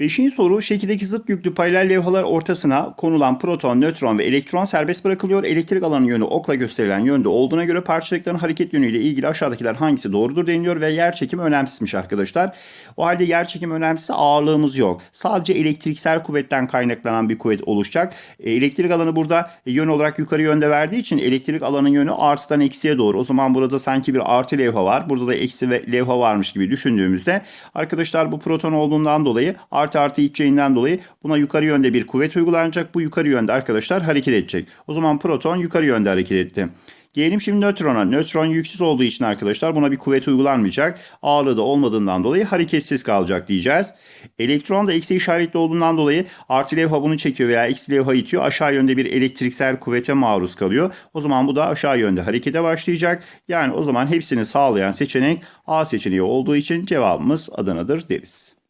Beşinci soru şekildeki zıt yüklü paralel levhalar ortasına konulan proton, nötron ve elektron serbest bırakılıyor. Elektrik alanın yönü okla gösterilen yönde olduğuna göre parçacıkların hareket yönüyle ilgili aşağıdakiler hangisi doğrudur deniliyor ve yer çekimi önemsizmiş arkadaşlar. O halde yer çekimi önemsiz ağırlığımız yok. Sadece elektriksel kuvvetten kaynaklanan bir kuvvet oluşacak. E, elektrik alanı burada yön olarak yukarı yönde verdiği için elektrik alanın yönü artıdan eksiye doğru. O zaman burada sanki bir artı levha var. Burada da eksi ve levha varmış gibi düşündüğümüzde arkadaşlar bu proton olduğundan dolayı artı artı iteceğinden dolayı buna yukarı yönde bir kuvvet uygulanacak. Bu yukarı yönde arkadaşlar hareket edecek. O zaman proton yukarı yönde hareket etti. Gelelim şimdi nötrona. Nötron yüksüz olduğu için arkadaşlar buna bir kuvvet uygulanmayacak. Ağırlığı da olmadığından dolayı hareketsiz kalacak diyeceğiz. Elektron da eksi işaretli olduğundan dolayı artı levha bunu çekiyor veya eksi levha itiyor. Aşağı yönde bir elektriksel kuvvete maruz kalıyor. O zaman bu da aşağı yönde harekete başlayacak. Yani o zaman hepsini sağlayan seçenek A seçeneği olduğu için cevabımız Adana'dır deriz.